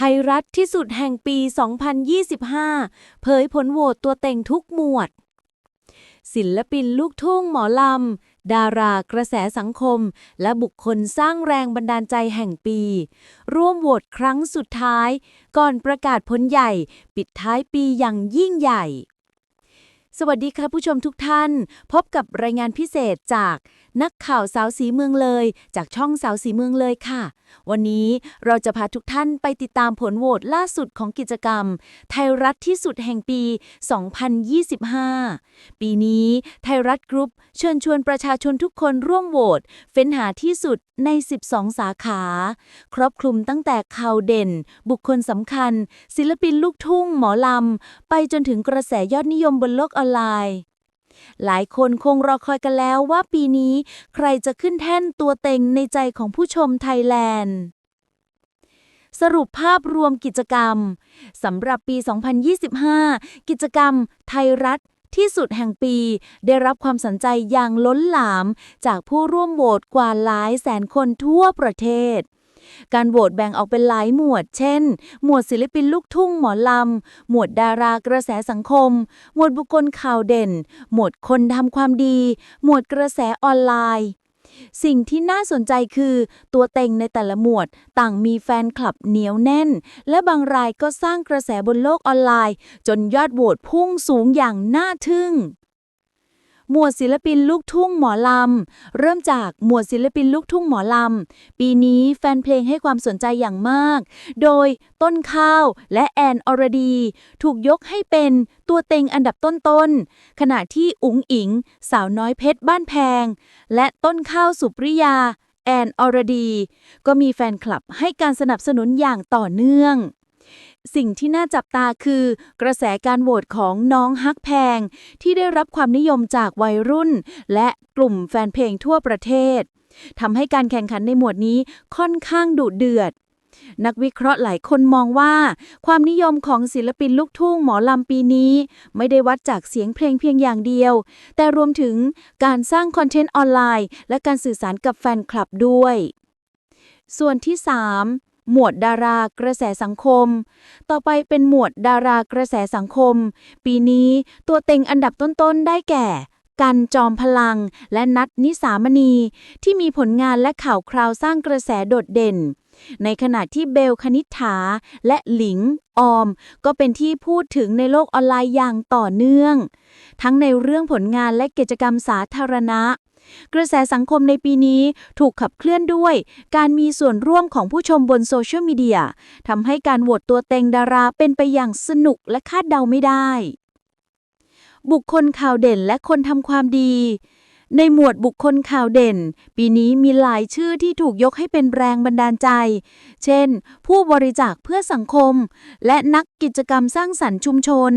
ไทยรัฐที่สุดแห่งปี 2025 เผยผลโหวตตัวเต็งทุกหมวด ศิลปินลูกทุ่งหมอลำ ดารากระแสสังคม และบุคคลสร้างแรงบันดาลใจแห่งปี ร่วมโหวตครั้งสุดท้าย ก่อนประกาศผลใหญ่ ปิดท้ายปีอย่างยิ่งใหญ่ สวัสดีค่ะผู้ชมทุกท่าน พบกับรายงานพิเศษจากนักข่าวสาวสีเมืองเลย จากช่องสาวสีเมืองเลยค่ะ วันนี้เราจะพาทุกท่านไปติดตามผลโหวตล่าสุดของกิจกรรม ไทยรัฐที่สุดแห่งปี 2025 ปีนี้ไทยรัฐกรุ๊ปเชิญชวนประชาชนทุกคนร่วมโหวตเฟ้นหาที่สุดใน 12 สาขา ครอบคลุมตั้งแต่ข่าวเด่น บุคคลสำคัญ ศิลปินลูกทุ่งหมอลำไปจนถึงกระแสยอดนิยมบนโลกออนไลน์ หลายคนคงรอคอยกันแล้วว่าปีนี้ใครจะขึ้นแท่นตัวเต็งในใจของผู้ชมไทยแลนด์ สรุปภาพรวมกิจกรรมสำหรับปี 2025 กิจกรรมไทยรัฐที่สุดแห่งปีได้รับความสนใจอย่างล้นหลาม จากผู้ร่วมโหวตกว่าหลายแสนคนทั่วประเทศ การโหวตแบ่งออกเป็นหลายหมวด เช่น หมวดศิลปินลูกทุ่งหมอลำ หมวดดารากระแสสังคม หมวดบุคคลข่าวเด่น หมวดคนทำความดี หมวดกระแสออนไลน์ สิ่งที่น่าสนใจคือ ตัวเต็งในแต่ละหมวดต่างมีแฟนคลับเหนียวแน่น และบางรายก็สร้างกระแสบนโลกออนไลน์ จนยอดโหวตพุ่งสูงอย่างน่าทึ่ง หมวดศิลปินลูกทุ่งหมอลำ เริ่มจากหมวดศิลปินลูกทุ่งหมอลำ ปีนี้แฟนเพลงให้ความสนใจอย่างมาก โดยต้นข้าวและแอนอรดี ถูกยกให้เป็นตัวเต็งอันดับต้นๆ ขณะที่อุ๋งอิง สาวน้อยเพชรบ้านแพง และต้นข้าวสุปริยา แอนอรดี ก็มีแฟนคลับให้การสนับสนุนอย่างต่อเนื่อง สิ่งที่น่าจับตาคือ กระแสการโหวตของน้องฮักแพง ที่ได้รับความนิยมจากวัยรุ่น และกลุ่มแฟนเพลงทั่วประเทศทำให้การแข่งขันในหมวดนี้ค่อนข้างดุเดือด นักวิเคราะห์หลายคนมองว่า ความนิยมของศิลปินลูกทุ่งหมอลำปีนี้ ไม่ได้วัดจากเสียงเพลงเพียงอย่างเดียว แต่รวมถึงการสร้างคอนเทนต์ออนไลน์ และการสื่อสารกับแฟนคลับด้วย ส่วนที่ 3 หมวดดารากระแสสังคม ต่อไปเป็นหมวดดารากระแสสังคม ปีนี้ตัวเต็งอันดับต้นๆได้แก่ กันจอมพลัง และนัทนิสามณี ที่มีผลงานและข่าวคราวสร้างกระแสโดดเด่น ในขณะที่เบลคณิษฐา และหลิง ออม ก็เป็นที่พูดถึงในโลกออนไลน์อย่างต่อเนื่อง ทั้งในเรื่องผลงานและกิจกรรมสาธารณะ กระแสสังคมในปีนี้ถูกขับเคลื่อนด้วย การมีส่วนร่วมของผู้ชมบนโซเชียลมีเดียทำให้การโหวตตัวเต็งดาราเป็นไปอย่างสนุกและคาดเดาไม่ได้ บุคคลข่าวเด่นและคนทำความดี ในหมวดบุคคลข่าวเด่น ปีนี้มีหลายชื่อที่ถูกยกให้เป็นแรงบันดาลใจ เช่น ผู้บริจาคเพื่อสังคม และนักกิจกรรมสร้างสรรค์ชุมชน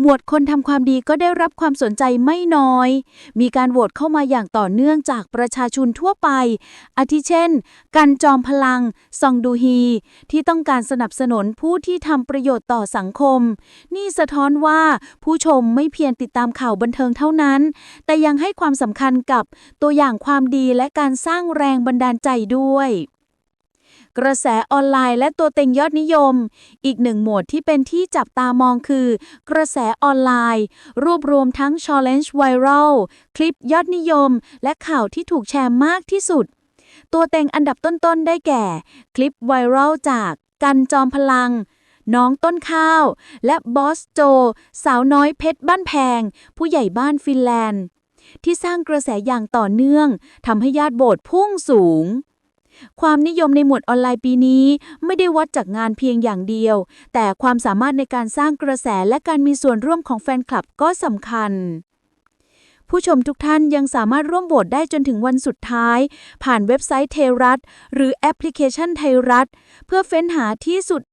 หมวดคนทำความดีก็ได้รับความสนใจไม่น้อย มีการโหวตเข้ามาอย่างต่อเนื่องจากประชาชนทั่วไป อาทิเช่น กันจอมพลัง ซองดูฮี ที่ต้องการสนับสนุนผู้ที่ทำประโยชน์ต่อสังคม นี่สะท้อนว่าผู้ชมไม่เพียงติดตามข่าวบันเทิงเท่านั้น แต่ยังให้ความสำคัญกับตัวอย่างความดีและการสร้างแรงบันดาลใจด้วย กระแสออนไลน์และตัวเต็งยอดนิยม อีกหนึ่งหมวดที่เป็นที่จับตามองคือ กระแสออนไลน์ รวบรวมทั้ง Challenge Viral คลิปยอดนิยม และข่าวที่ถูกแชร์มากที่สุด ตัวเต็งอันดับต้นๆได้แก่ คลิปไวรัลจากกันจอมพลังน้องต้นข้าว และบอสโจ สาวน้อยเพชรบ้านแพง ผู้ใหญ่บ้านฟินแลนด์ ที่สร้างกระแสอย่างต่อเนื่องทำให้ยอดโบสพุ่งสูง ความนิยมในหมวดออนไลน์ปีนี้ไม่ได้วัดจากงานเพียงอย่างเดียว แต่ความสามารถในการสร้างกระแสและการมีส่วนร่วมของแฟนคลับก็สำคัญผู้ชมทุกท่านยังสามารถร่วมโหวตได้จนถึงวันสุดท้าย ผ่านเว็บไซต์เทรัฐ หรือแอปพลิเคชันไทยรัฐ เพื่อเฟ้นหาที่สุด